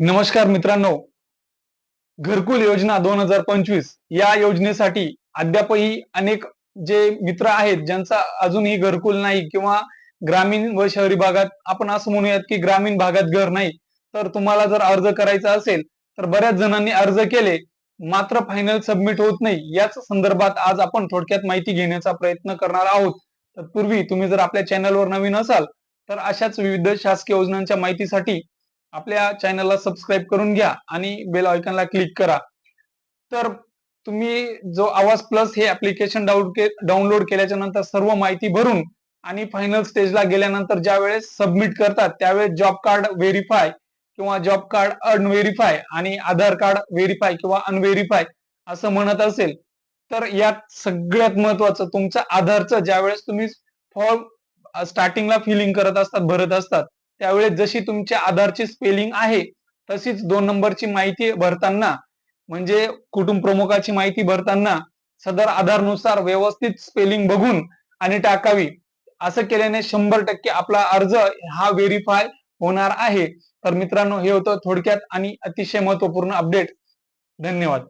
नमस्कार मित्रांनो. घरकुल योजना दोन हजार पंचवीस या योजनेसाठी अद्यापही अनेक जे मित्र आहेत ज्यांचा अजूनही घरकुल नाही किंवा ग्रामीण व शहरी भागात आपण असं म्हणूयात की ग्रामीण भागात घर नाही तर तुम्हाला जर अर्ज करायचा असेल तर बऱ्याच जणांनी अर्ज केले मात्र फायनल सबमिट होत नाही. याच संदर्भात आज आपण थोडक्यात माहिती घेण्याचा प्रयत्न करणार आहोत. तत्पूर्वी तुम्ही जर आपल्या चॅनलवर नवीन असाल तर अशाच विविध शासकीय योजनांच्या माहितीसाठी आपल्या चॅनलला सबस्क्राईब करून घ्या आणि बेल आयकॉनला क्लिक करा. तर तुम्ही जो आवाज प्लस हे ऍप्लिकेशन डाउनलोड केल्याच्यानंतर सर्व माहिती भरून आणि फायनल स्टेजला गेल्यानंतर ज्या वेळेस सबमिट करतात त्यावेळेस जॉब कार्ड व्हेरीफाय किंवा जॉब कार्ड अनव्हेरीफाय आणि आधार कार्ड व्हेरीफाय किंवा अनव्हेरीफाय असं म्हणत असेल तर यात सगळ्यात महत्वाचं तुमचं आधारचं ज्यावेळेस तुम्ही फॉर्म स्टार्टिंगला फिलिंग करत असतात भरत असतात त्यावेळेस जशी तुमच्या आधारची स्पेलिंग आहे तशीच दोन नंबरची माहिती भरताना म्हणजे कुटुंब प्रमुखाची माहिती भरताना सदर आधारनुसार व्यवस्थित स्पेलिंग बघून आणि टाकावी. असं केल्याने शंभर टक्के आपला अर्ज हा व्हेरीफाय होणार आहे. तर मित्रांनो हे होतं थोडक्यात आणि अतिशय महत्त्वपूर्ण अपडेट धन्यवाद.